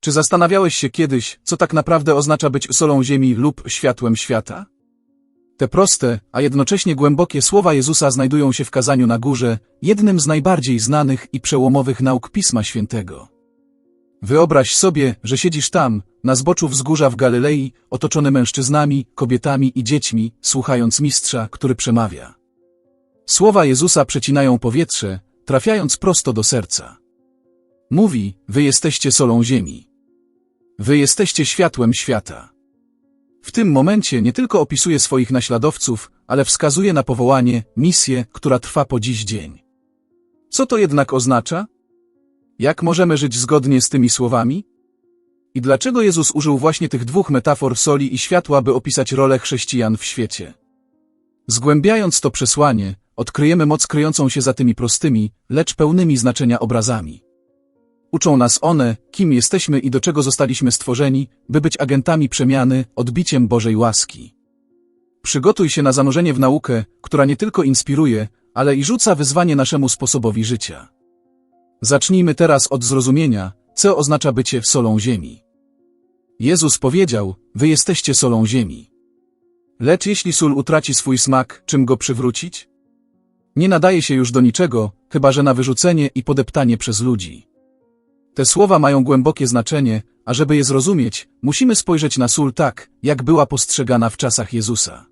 Czy zastanawiałeś się kiedyś, co tak naprawdę oznacza być solą ziemi lub światłem świata? Te proste, a jednocześnie głębokie słowa Jezusa znajdują się w kazaniu na górze, jednym z najbardziej znanych i przełomowych nauk Pisma Świętego. Wyobraź sobie, że siedzisz tam, na zboczu wzgórza w Galilei, otoczony mężczyznami, kobietami i dziećmi, słuchając mistrza, który przemawia. Słowa Jezusa przecinają powietrze, trafiając prosto do serca. Mówi, wy jesteście solą ziemi. Wy jesteście światłem świata. W tym momencie nie tylko opisuje swoich naśladowców, ale wskazuje na powołanie, misję, która trwa po dziś dzień. Co to jednak oznacza? Jak możemy żyć zgodnie z tymi słowami? I dlaczego Jezus użył właśnie tych dwóch metafor soli i światła, by opisać rolę chrześcijan w świecie? Zgłębiając to przesłanie, odkryjemy moc kryjącą się za tymi prostymi, lecz pełnymi znaczenia obrazami. Uczą nas one, kim jesteśmy i do czego zostaliśmy stworzeni, by być agentami przemiany, odbiciem Bożej łaski. Przygotuj się na zanurzenie w naukę, która nie tylko inspiruje, ale i rzuca wyzwanie naszemu sposobowi życia. Zacznijmy teraz od zrozumienia, co oznacza bycie solą ziemi. Jezus powiedział, wy jesteście solą ziemi. Lecz jeśli sól utraci swój smak, czym go przywrócić? Nie nadaje się już do niczego, chyba że na wyrzucenie i podeptanie przez ludzi. Te słowa mają głębokie znaczenie, a żeby je zrozumieć, musimy spojrzeć na sól tak, jak była postrzegana w czasach Jezusa.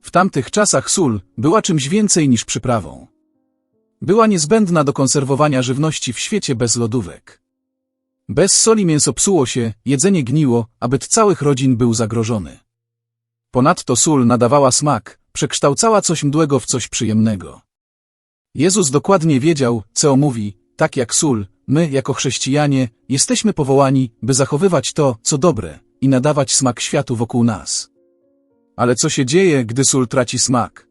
W tamtych czasach sól była czymś więcej niż przyprawą. Była niezbędna do konserwowania żywności w świecie bez lodówek. Bez soli mięso psuło się, jedzenie gniło, a byt całych rodzin był zagrożony. Ponadto sól nadawała smak, przekształcała coś mdłego w coś przyjemnego. Jezus dokładnie wiedział, co mówi, tak jak sól, my, jako chrześcijanie, jesteśmy powołani, by zachowywać to, co dobre i nadawać smak światu wokół nas. Ale co się dzieje, gdy sól traci smak?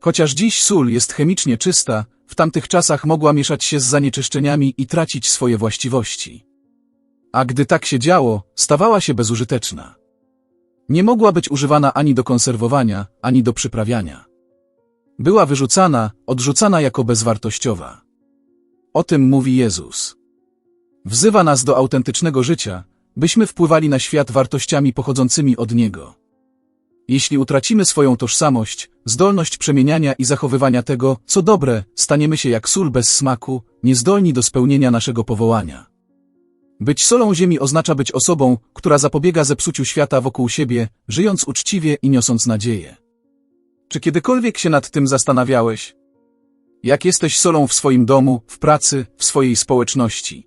Chociaż dziś sól jest chemicznie czysta, w tamtych czasach mogła mieszać się z zanieczyszczeniami i tracić swoje właściwości. A gdy tak się działo, stawała się bezużyteczna. Nie mogła być używana ani do konserwowania, ani do przyprawiania. Była wyrzucana, odrzucana jako bezwartościowa. O tym mówi Jezus. Wzywa nas do autentycznego życia, byśmy wpływali na świat wartościami pochodzącymi od Niego. Jeśli utracimy swoją tożsamość, zdolność przemieniania i zachowywania tego, co dobre, staniemy się jak sól bez smaku, niezdolni do spełnienia naszego powołania. Być solą ziemi oznacza być osobą, która zapobiega zepsuciu świata wokół siebie, żyjąc uczciwie i niosąc nadzieję. Czy kiedykolwiek się nad tym zastanawiałeś? Jak jesteś solą w swoim domu, w pracy, w swojej społeczności?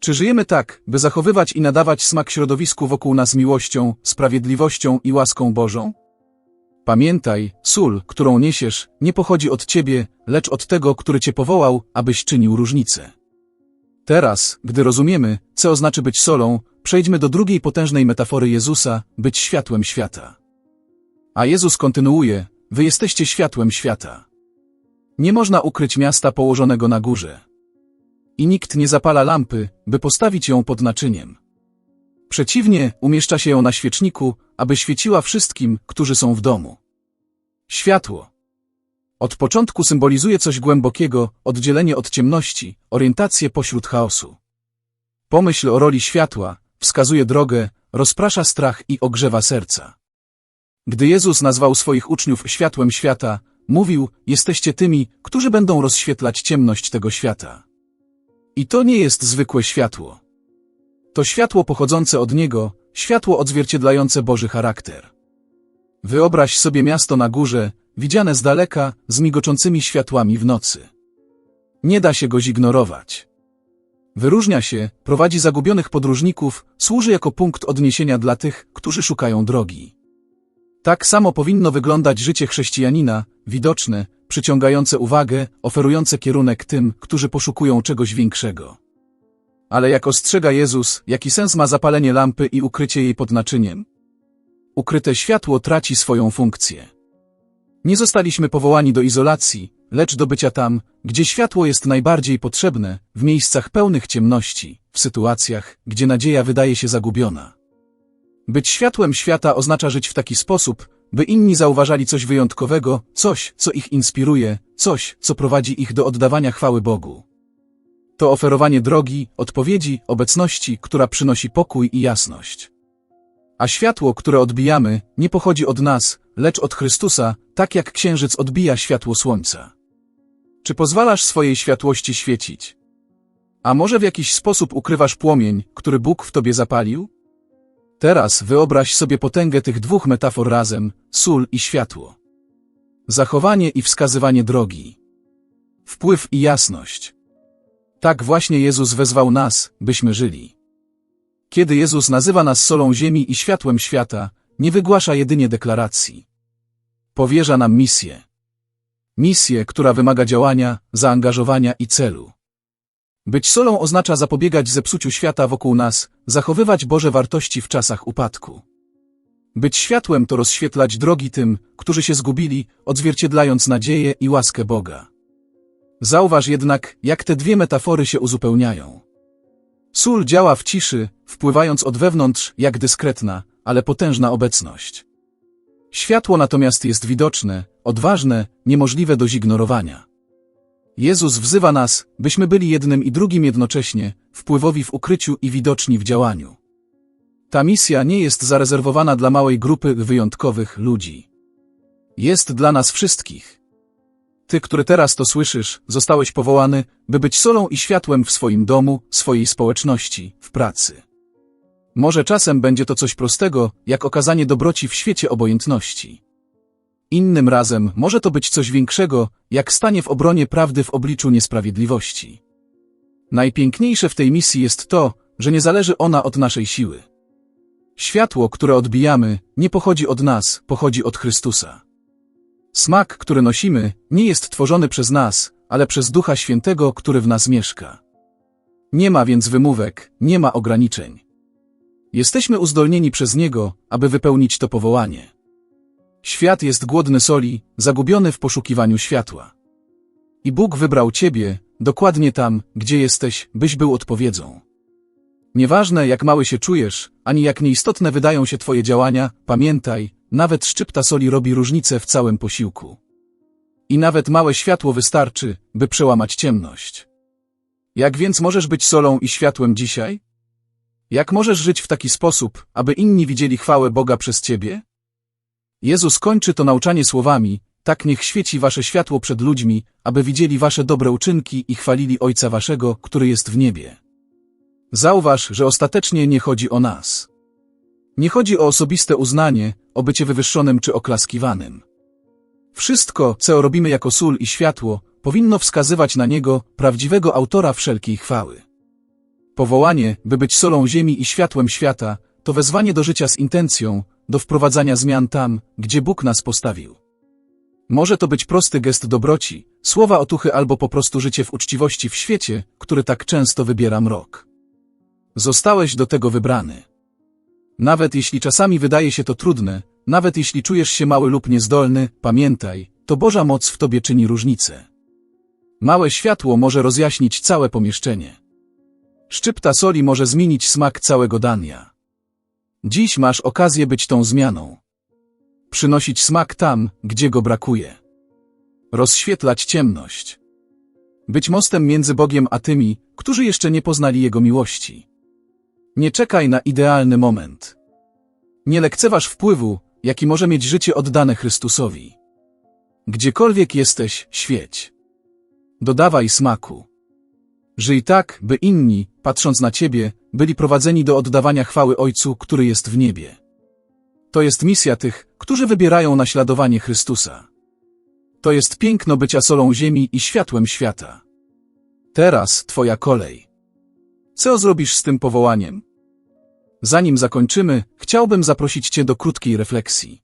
Czy żyjemy tak, by zachowywać i nadawać smak środowisku wokół nas miłością, sprawiedliwością i łaską Bożą? Pamiętaj, sól, którą niesiesz, nie pochodzi od ciebie, lecz od tego, który cię powołał, abyś czynił różnicę. Teraz, gdy rozumiemy, co oznacza być solą, przejdźmy do drugiej potężnej metafory Jezusa, być światłem świata. A Jezus kontynuuje, wy jesteście światłem świata. Nie można ukryć miasta położonego na górze. I nikt nie zapala lampy, by postawić ją pod naczyniem. Przeciwnie, umieszcza się ją na świeczniku, aby świeciła wszystkim, którzy są w domu. Światło. Od początku symbolizuje coś głębokiego, oddzielenie od ciemności, orientację pośród chaosu. Pomyśl o roli światła, wskazuje drogę, rozprasza strach i ogrzewa serca. Gdy Jezus nazwał swoich uczniów światłem świata, mówił, jesteście tymi, którzy będą rozświetlać ciemność tego świata. I to nie jest zwykłe światło. To światło pochodzące od Niego, światło odzwierciedlające Boży charakter. Wyobraź sobie miasto na górze, widziane z daleka, z migoczącymi światłami w nocy. Nie da się go zignorować. Wyróżnia się, prowadzi zagubionych podróżników, służy jako punkt odniesienia dla tych, którzy szukają drogi. Tak samo powinno wyglądać życie chrześcijanina, widoczne, przyciągające uwagę, oferujące kierunek tym, którzy poszukują czegoś większego. Ale jak ostrzega Jezus, jaki sens ma zapalenie lampy i ukrycie jej pod naczyniem? Ukryte światło traci swoją funkcję. Nie zostaliśmy powołani do izolacji, lecz do bycia tam, gdzie światło jest najbardziej potrzebne, w miejscach pełnych ciemności, w sytuacjach, gdzie nadzieja wydaje się zagubiona. Być światłem świata oznacza żyć w taki sposób, by inni zauważali coś wyjątkowego, coś, co ich inspiruje, coś, co prowadzi ich do oddawania chwały Bogu. To oferowanie drogi, odpowiedzi, obecności, która przynosi pokój i jasność. A światło, które odbijamy, nie pochodzi od nas, lecz od Chrystusa, tak jak księżyc odbija światło słońca. Czy pozwalasz swojej światłości świecić? A może w jakiś sposób ukrywasz płomień, który Bóg w tobie zapalił? Teraz wyobraź sobie potęgę tych dwóch metafor razem, sól i światło. Zachowanie i wskazywanie drogi. Wpływ i jasność. Tak właśnie Jezus wezwał nas, byśmy żyli. Kiedy Jezus nazywa nas solą ziemi i światłem świata, nie wygłasza jedynie deklaracji. Powierza nam misję. Misję, która wymaga działania, zaangażowania i celu. Być solą oznacza zapobiegać zepsuciu świata wokół nas, zachowywać Boże wartości w czasach upadku. Być światłem to rozświetlać drogi tym, którzy się zgubili, odzwierciedlając nadzieję i łaskę Boga. Zauważ jednak, jak te dwie metafory się uzupełniają. Sól działa w ciszy, wpływając od wewnątrz jak dyskretna, ale potężna obecność. Światło natomiast jest widoczne, odważne, niemożliwe do zignorowania. Jezus wzywa nas, byśmy byli jednym i drugim jednocześnie, wpływowi w ukryciu i widoczni w działaniu. Ta misja nie jest zarezerwowana dla małej grupy wyjątkowych ludzi. Jest dla nas wszystkich. Ty, który teraz to słyszysz, zostałeś powołany, by być solą i światłem w swoim domu, swojej społeczności, w pracy. Może czasem będzie to coś prostego, jak okazanie dobroci w świecie obojętności. Innym razem może to być coś większego, jak stanie w obronie prawdy w obliczu niesprawiedliwości. Najpiękniejsze w tej misji jest to, że nie zależy ona od naszej siły. Światło, które odbijamy, nie pochodzi od nas, pochodzi od Chrystusa. Smak, który nosimy, nie jest tworzony przez nas, ale przez Ducha Świętego, który w nas mieszka. Nie ma więc wymówek, nie ma ograniczeń. Jesteśmy uzdolnieni przez Niego, aby wypełnić to powołanie. Świat jest głodny soli, zagubiony w poszukiwaniu światła. I Bóg wybrał Ciebie, dokładnie tam, gdzie jesteś, byś był odpowiedzią. Nieważne, jak mały się czujesz, ani jak nieistotne wydają się Twoje działania, pamiętaj, nawet szczypta soli robi różnicę w całym posiłku. I nawet małe światło wystarczy, by przełamać ciemność. Jak więc możesz być solą i światłem dzisiaj? Jak możesz żyć w taki sposób, aby inni widzieli chwałę Boga przez Ciebie? Jezus kończy to nauczanie słowami, tak niech świeci wasze światło przed ludźmi, aby widzieli wasze dobre uczynki i chwalili Ojca waszego, który jest w niebie. Zauważ, że ostatecznie nie chodzi o nas. Nie chodzi o osobiste uznanie, o bycie wywyższonym czy oklaskiwanym. Wszystko, co robimy jako sól i światło, powinno wskazywać na Niego, prawdziwego autora wszelkiej chwały. Powołanie, by być solą ziemi i światłem świata, to wezwanie do życia z intencją, do wprowadzania zmian tam, gdzie Bóg nas postawił. Może to być prosty gest dobroci, słowa otuchy albo po prostu życie w uczciwości w świecie, który tak często wybiera mrok. Zostałeś do tego wybrany. Nawet jeśli czasami wydaje się to trudne, nawet jeśli czujesz się mały lub niezdolny, pamiętaj, to Boża moc w tobie czyni różnicę. Małe światło może rozjaśnić całe pomieszczenie. Szczypta soli może zmienić smak całego dania. Dziś masz okazję być tą zmianą. Przynosić smak tam, gdzie go brakuje. Rozświetlać ciemność. Być mostem między Bogiem a tymi, którzy jeszcze nie poznali Jego miłości. Nie czekaj na idealny moment. Nie lekceważ wpływu, jaki może mieć życie oddane Chrystusowi. Gdziekolwiek jesteś, świeć. Dodawaj smaku. Żyj tak, by inni, patrząc na Ciebie, byli prowadzeni do oddawania chwały Ojcu, który jest w niebie. To jest misja tych, którzy wybierają naśladowanie Chrystusa. To jest piękno bycia solą ziemi i światłem świata. Teraz Twoja kolej. Co zrobisz z tym powołaniem? Zanim zakończymy, chciałbym zaprosić Cię do krótkiej refleksji.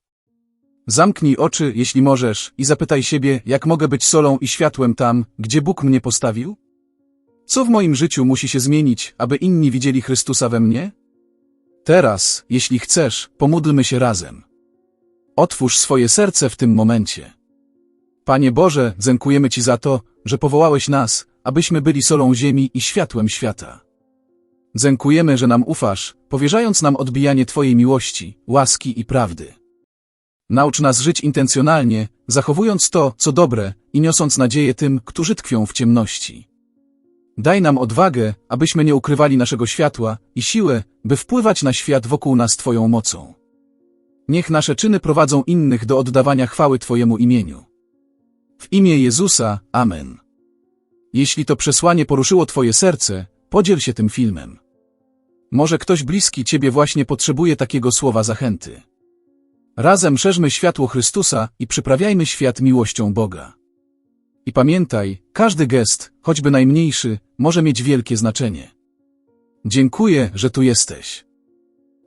Zamknij oczy, jeśli możesz, i zapytaj siebie, jak mogę być solą i światłem tam, gdzie Bóg mnie postawił? Co w moim życiu musi się zmienić, aby inni widzieli Chrystusa we mnie? Teraz, jeśli chcesz, pomódlmy się razem. Otwórz swoje serce w tym momencie. Panie Boże, dziękujemy Ci za to, że powołałeś nas, abyśmy byli solą ziemi i światłem świata. Dziękujemy, że nam ufasz, powierzając nam odbijanie Twojej miłości, łaski i prawdy. Naucz nas żyć intencjonalnie, zachowując to, co dobre i niosąc nadzieję tym, którzy tkwią w ciemności. Daj nam odwagę, abyśmy nie ukrywali naszego światła i siłę, by wpływać na świat wokół nas Twoją mocą. Niech nasze czyny prowadzą innych do oddawania chwały Twojemu imieniu. W imię Jezusa, Amen. Jeśli to przesłanie poruszyło Twoje serce, podziel się tym filmem. Może ktoś bliski Ciebie właśnie potrzebuje takiego słowa zachęty. Razem szerzmy światło Chrystusa i przyprawiajmy świat miłością Boga. I pamiętaj, każdy gest, choćby najmniejszy, może mieć wielkie znaczenie. Dziękuję, że tu jesteś.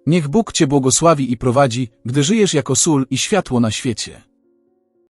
Niech Bóg Cię błogosławi i prowadzi, gdy żyjesz jako sól i światło na świecie.